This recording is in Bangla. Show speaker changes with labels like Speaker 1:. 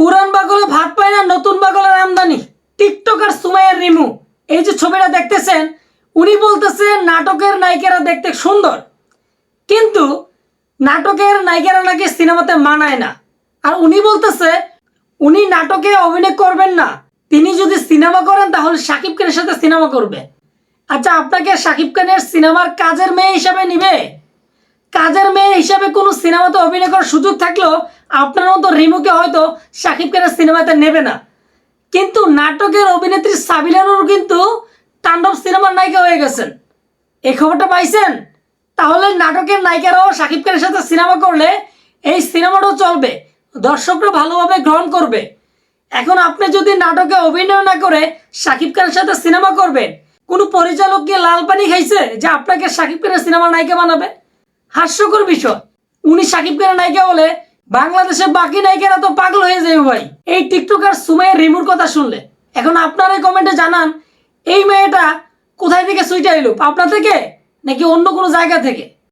Speaker 1: পুরান বাগলে ভাত পায় না, নতুন বাগলের আমদানি। টিকটকার সুমাইয়ের রিমু। এই যে ছবিটা দেখতেছেন, উনি বলতেছেন নাটকের নায়িকারা দেখতে সুন্দর। কিন্তু নাটকের নায়িকারা নাকি সিনেমাতে মানায় না। আর উনি বলতেছে, উনি নাটকে অভিনয় করবেন না। তিনি যদি সিনেমা করেন, তাহলে শাকিব খানের সাথে সিনেমা করবে। আচ্ছা আপনাকে শাকিব খানের সিনেমার কাজের মেয়ে হিসাবে নিবে? কাজের মেয়ে হিসাবে কোনো সিনেমাতে অভিনয় করার সুযোগ থাকলেও আপনার মতো রিমুকে হয়তো শাকিব খানের সিনেমাতে নেবে না। কিন্তু নাটকের অভিনেত্রী সাবিলানুর কিন্তু তাণ্ডব সিনেমার নায়িকা হয়ে গেছেন। এই খবরটা পাইছেন? তাহলে নাটকের নায়িকারাও শাকিব খানের সাথে সিনেমা করলে এই সিনেমাটাও চলবে, দর্শকরা ভালোভাবে গ্রহণ করবে। এখন আপনি যদি নাটকে অভিনয় না করে শাকিব খানের সাথে সিনেমা করবেন, কোনো পরিচালক কি লাল পানি খাইছে যে আপনাকে শাকিব খানের সিনেমার নায়িকা বানাবে? হাস্যকর বিষয়। উনি শাকিব খানের নায়িকা বলে বাংলাদেশের বাকি নায়িকারা তো পাগল হয়ে যাবে ভাই। এই টিকটকার সুমাইয়ের রিমুর কথা শুনলে। এখন আপনারাই কমেন্টে জানান, এই মেয়েটা কোথায় থেকে সুইটা এলো পাবনা থেকে নাকি অন্য কোনো জায়গা থেকে?